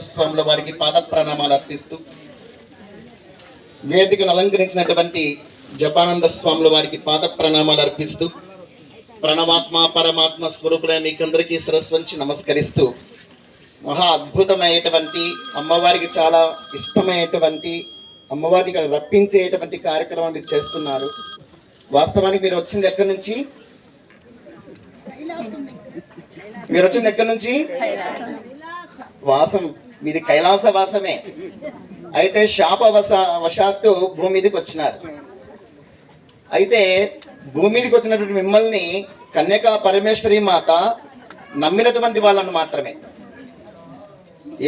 స్వాముల వారికి పాద ప్రణామాలు అర్పిస్తూ వేదికను అలంకరించినటువంటి జపానంద స్వాముల వారికి పాద ప్రణామాలు అర్పిస్తూ ప్రణవాత్మ పరమాత్మ స్వరూపులైన మీకందరికీ శిరస్సు వంచి నమస్కరిస్తూ మహా అద్భుతమైనటువంటి అమ్మవారికి చాలా ఇష్టమైనటువంటి అమ్మవారికి ఇక్కడ రప్పించేటువంటి కార్యక్రమం మీరు చేస్తున్నారు. వాస్తవానికి మీరు వచ్చింది ఎక్కడి నుంచి? మీరు వచ్చింది ఎక్కడి నుంచి? వాసం మీది కైలాస వాసమే అయితే శాప వశాత్తు భూమి మీదకి వచ్చినారు. అయితే భూమి మీదకి వచ్చినటువంటి మిమ్మల్ని కన్యకా పరమేశ్వరి మాత నమ్మినటువంటి వాళ్ళను మాత్రమే.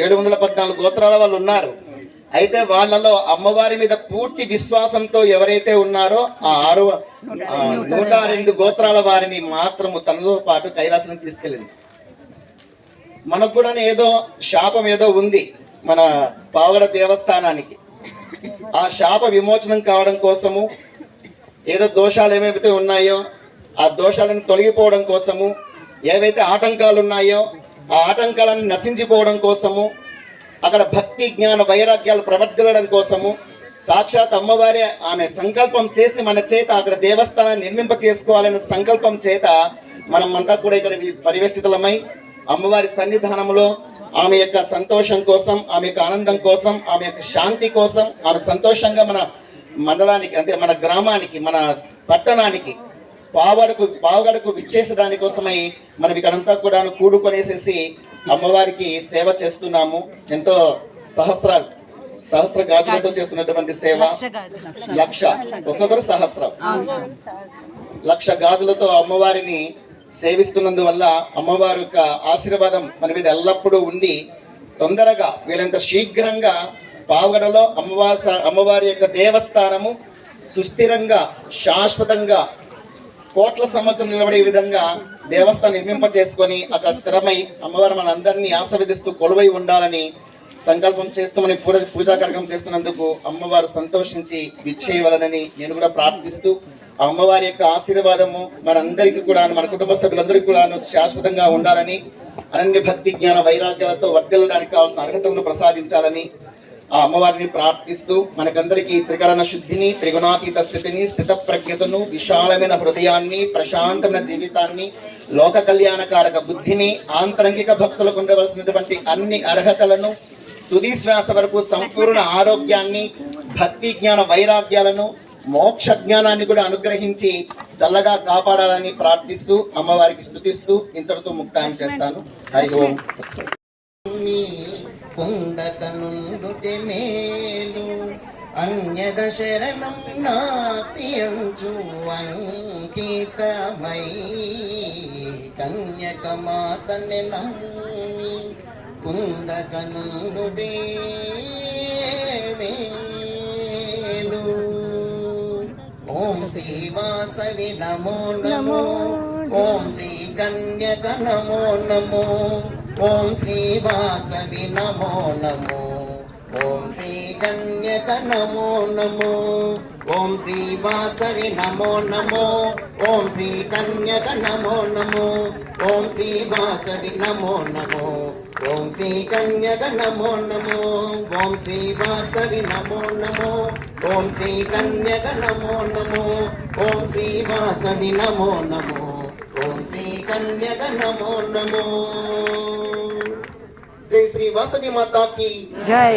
ఏడు వందల పద్నాలుగు గోత్రాల వాళ్ళు ఉన్నారు. అయితే వాళ్ళలో అమ్మవారి మీద పూర్తి విశ్వాసంతో ఎవరైతే ఉన్నారో ఆ ఆరు నూట రెండు గోత్రాల వారిని మాత్రము తనతో పాటు కైలాసం తీసుకెళ్ళింది. మనకు కూడా ఏదో శాపం ఏదో ఉంది మన పావగడ దేవస్థానానికి. ఆ శాప విమోచనం కావడం కోసము ఏదో దోషాలు ఏమైతే ఉన్నాయో ఆ దోషాలను తొలగిపోవడం కోసము ఏవైతే ఆటంకాలు ఉన్నాయో ఆ ఆటంకాలను నశించిపోవడం కోసము అక్కడ భక్తి జ్ఞాన వైరాగ్యాలు ప్రవర్తిల్లడం కోసము సాక్షాత్ అమ్మవారే ఆమె సంకల్పం చేసి మన చేత అక్కడ దేవస్థానాన్ని నిర్మింప చేసుకోవాలనే సంకల్పం చేత మనం అంతా కూడా ఇక్కడ పరివేష్టితులమై అమ్మవారి సన్నిధానంలో ఆమె యొక్క సంతోషం కోసం ఆమె యొక్క ఆనందం కోసం ఆమె యొక్క శాంతి కోసం ఆమె సంతోషంగా మన మండలానికి అంటే మన గ్రామానికి మన పట్టణానికి పావడకు పావగడకు విచ్చేసే దానికోసమై మనం ఇక్కడంతా కూడా కూడుకొనేసేసి అమ్మవారికి సేవ చేస్తున్నాము. ఎంతో సహస్రాలు సహస్ర గాజులతో చేస్తున్నటువంటి సేవ. లక్ష ఒక్కొక్కరు సహస్రం. లక్ష గాజులతో అమ్మవారిని సేవిస్తున్నందువల్ల అమ్మవారి యొక్క ఆశీర్వాదం మన మీద ఎల్లప్పుడూ ఉండి తొందరగా వీళ్ళంత శీఘ్రంగా పావగడలో అమ్మవారి అమ్మవారి యొక్క దేవస్థానము సుస్థిరంగా శాశ్వతంగా కోట్ల సంవత్సరం నిలబడే విధంగా దేవస్థానం నిర్మింప చేసుకొని అక్కడ స్థిరమై అమ్మవారు మనందరినీ ఆశీర్వదిస్తూ కొలువై ఉండాలని సంకల్పం చేస్తామని పూజ పూజా కార్యక్రమం చేస్తున్నందుకు అమ్మవారు సంతోషించి విచ్చేయవలనని నేను కూడా ప్రార్థిస్తూ అమ్మవారి యొక్క ఆశీర్వాదము మనందరికీ కూడా మన కుటుంబ సభ్యులందరికీ కూడా శాశ్వతంగా ఉండాలని అనన్య భక్తి జ్ఞాన వైరాగ్యాలతో వర్తిల్లడానికి కావాల్సిన అర్హతలను ప్రసాదించాలని ఆ అమ్మవారిని ప్రార్థిస్తూ మనకందరికీ త్రికరణ శుద్ధిని త్రిగుణాతీత స్థితిని స్థిత ప్రజ్ఞతను విశాలమైన హృదయాన్ని ప్రశాంతమైన జీవితాన్ని లోక కళ్యాణకారక బుద్ధిని ఆంతరంగిక భక్తులకు ఉండవలసినటువంటి అన్ని అర్హతలను తుది శ్వాస వరకు సంపూర్ణ ఆరోగ్యాన్ని భక్తి జ్ఞాన వైరాగ్యాలను మోక్ష జ్ఞానాన్ని కూడా అనుగ్రహించి చల్లగా కాపాడాలని ప్రార్థిస్తూ అమ్మవారికి స్థుతిస్తూ ఇంతటితో ముక్తాయం చేస్తాను హరి ఓం తత్సత్. మేలు అన్యద శరణం నాస్తి అంచు అంకితమై కన్యక మాతని నమ్మి మే మేలు ఓం శ్రీ వాసవి నమో నమో. ఓం శ్రీ కన్యక నమో నమో. ఓం శ్రీ వాసవి నమో నమో. ఓం శ్రీ కన్యక నమో నమో. ఓం శ్రీ వాసవి నమో నమో. ఓం శ్రీ కన్యక నమో నమో. ఓం శ్రీ వాసవి నమో నమో. ఓం శ్రీ కన్యక నమో నమో. ఓం శ్రీ వాసవి నమో నమో. ఓం శ్రీ కన్యక నమో నమో. ఓం శ్రీ వాసవి నమో నమో. ఓం శ్రీ కన్యక నమో నమో. వాసవి మాతాకి. జై.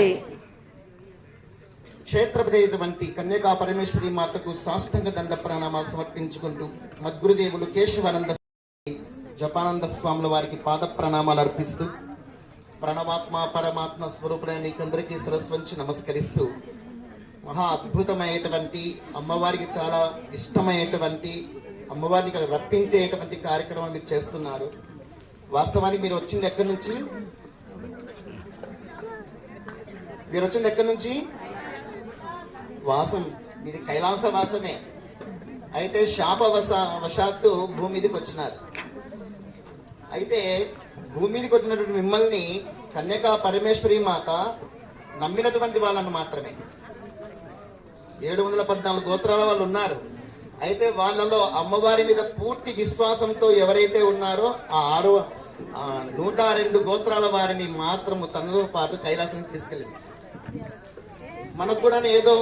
క్షేత్రపతి కన్యకా పరమేశ్వరి మాతకు సాష్టంగ దండ ప్రణామాలు సమర్పించుకుంటూ మద్గురుదేవులు కేశవానంద జపానంద స్వాముల వారికి పాద ప్రణామాలు అర్పిస్తూ ప్రణవాత్మ పరమాత్మ స్వరూపులైన మీకందరికీ శిరస్సు వంచి నమస్కరిస్తూ మహా అద్భుతమైనటువంటి అమ్మవారికి చాలా ఇష్టమైనటువంటి అమ్మవారిని ఇక్కడ రప్పించేటువంటి కార్యక్రమం మీరు చేస్తున్నారు. వాస్తవానికి మీరు వచ్చింది ఎక్కడి నుంచి? మీరు వచ్చింది ఎక్కడి నుంచి వాసం మీది కైలాస వాసమే అయితే శాప వస వశాత్తు భూమి మీదకి వచ్చినారు. అయితే భూమి మీదకి వచ్చినటువంటి మిమ్మల్ని కన్యకా పరమేశ్వరి మాత నమ్మినటువంటి వాళ్ళను మాత్రమే. ఏడు వందల పద్నాలుగు గోత్రాల వాళ్ళు ఉన్నారు. అయితే వాళ్ళలో అమ్మవారి మీద పూర్తి విశ్వాసంతో ఎవరైతే ఉన్నారో ఆ ఆరు నూట రెండు గోత్రాల వారిని మాత్రము తనతో పాటు కైలాసం తీసుకెళ్ళింది. మనకు కూడా ఏదో